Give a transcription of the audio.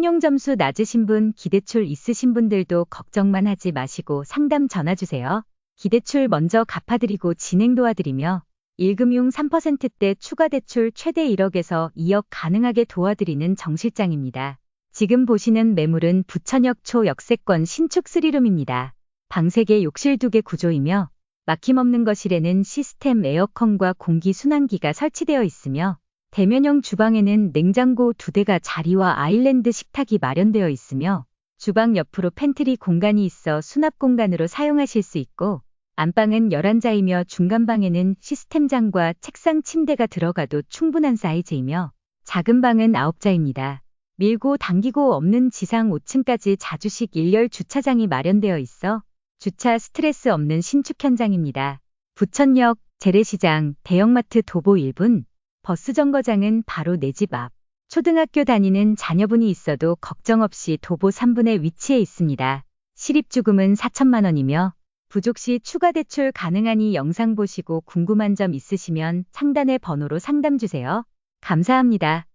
신용점수 낮으신 분, 기대출 있으신 분들도 걱정만 하지 마시고 상담 전화 주세요. 기대출 먼저 갚아드리고 진행 도와드리며 1금융 3%대 추가 대출 최대 1억에서 2억 가능하게 도와드리는 정 실장입니다. 지금 보시는 매물은 부천역 초 역세권 신축 3룸입니다. 방 3개 욕실 2개 구조이며 막힘없는 거실에는 시스템 에어컨과 공기 순환기가 설치되어 있으며 대면형 주방에는 냉장고 2대가 자리와 아일랜드 식탁이 마련되어 있으며 주방 옆으로 팬트리 공간이 있어 수납 공간으로 사용하실 수 있고 안방은 11자이며 중간방에는 시스템장과 책상 침대가 들어가도 충분한 사이즈이며 작은 방은 9자입니다. 밀고 당기고 없는 지상 5층까지 자주식 일열 주차장이 마련되어 있어 주차 스트레스 없는 신축 현장입니다. 부천역, 재래시장, 대형마트 도보 1분, 버스 정거장은 바로 내 집 앞. 초등학교 다니는 자녀분이 있어도 걱정 없이 도보 3분에 위치해 있습니다. 실입주금은 4천만 원이며 부족 시 추가 대출 가능하니 영상 보시고 궁금한 점 있으시면 상단의 번호로 상담 주세요. 감사합니다.